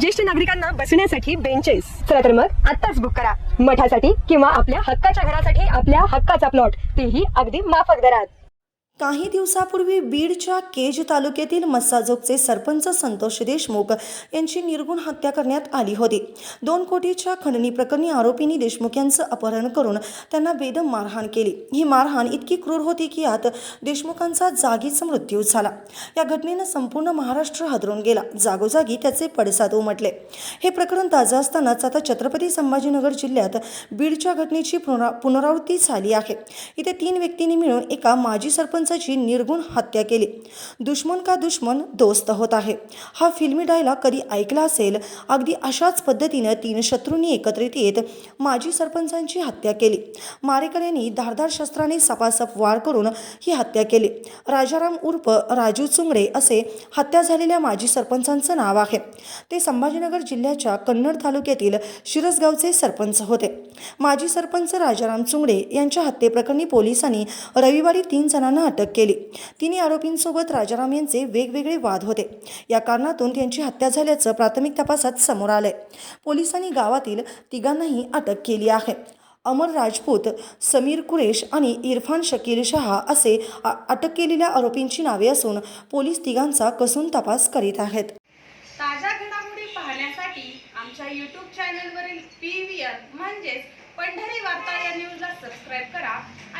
ज्येष्ठ नागरिकांना बसण्यासाठी बेंचेस चला तर मग आत्ताच बुक करा. मठासाठी किंवा आपल्या हक्काच्या घरासाठी आपल्या हक्काचा प्लॉट तेही अगदी माफक दरात. काही दिवसापूर्वी बीडच्या केज तालुक्यातील मस्साजोगचे सरपंच संतोष देशमुख यांची निर्गुण हत्या करण्यात आली होती. दोन कोटीच्या खंडणी प्रकरणी आरोपींनी देशमुख यांचं अपहरण करून त्यांना बेदम मारहाण केली. ही मारहाण इतकी क्रूर होती की यात देशमुखांचा जागीच मृत्यू झाला. या घटनेनं संपूर्ण महाराष्ट्र हादरून गेला. जागोजागी त्याचे पडसाद उमटले. हे प्रकरण ताजं असतानाच आता छत्रपती संभाजीनगर जिल्ह्यात बीडच्या घटनेची पुनरा पुनरावृत्ती झाली आहे. इथे तीन व्यक्तींनी मिळून एका माजी सरपंच पंचाची निर्गुण हत्या केली. दुश्मन का दुश्मन दोस्त होत आहे. हा फिल्मी डायलॉग कधी ऐकला असेल? अगदी अशाच पद्धतीनं तीन शत्रूंनी एकत्रित येत माजी सरपंचांची हत्या केली. मारेकऱ्यांनी धारदार शस्त्राने सपासप वार करून ही हत्या केली. राजाराम उर्फ राजू चुंगडे असे हत्या झालेल्या माजी सरपंचांचं नाव आहे. ते संभाजीनगर जिल्ह्याच्या कन्नड तालुक्यातील शिरसगावचे सरपंच होते. माजी सरपंच राजाराम चुंगडे यांच्या हत्येप्रकरणी पोलिसांनी रविवारी तीन जणांना अटक केली. तिन्ही आरोपींसोबत राजाराम यांचे वेगवेगळे वाद होते. या कारणातून त्यांची हत्या झाल्याचं प्राथमिक तपासात समोर आलंय. पोलिसांनी गावातील तिघांनाही अटक केली आहे. अमर राजपूत समीर कुरेश आणि इरफान शकील शहा असे अटक केलेल्या आरोपींची नावे असून पोलीस तिघांचा कसून तपास करीत आहेत. ताज्या घडामोडी पाहण्यासाठी आमच्या यूट्यूब चॅनलवरील पी व्ही आर म्हणजेच पंढरी वार्ता या न्यूजला सबस्क्राईब करा.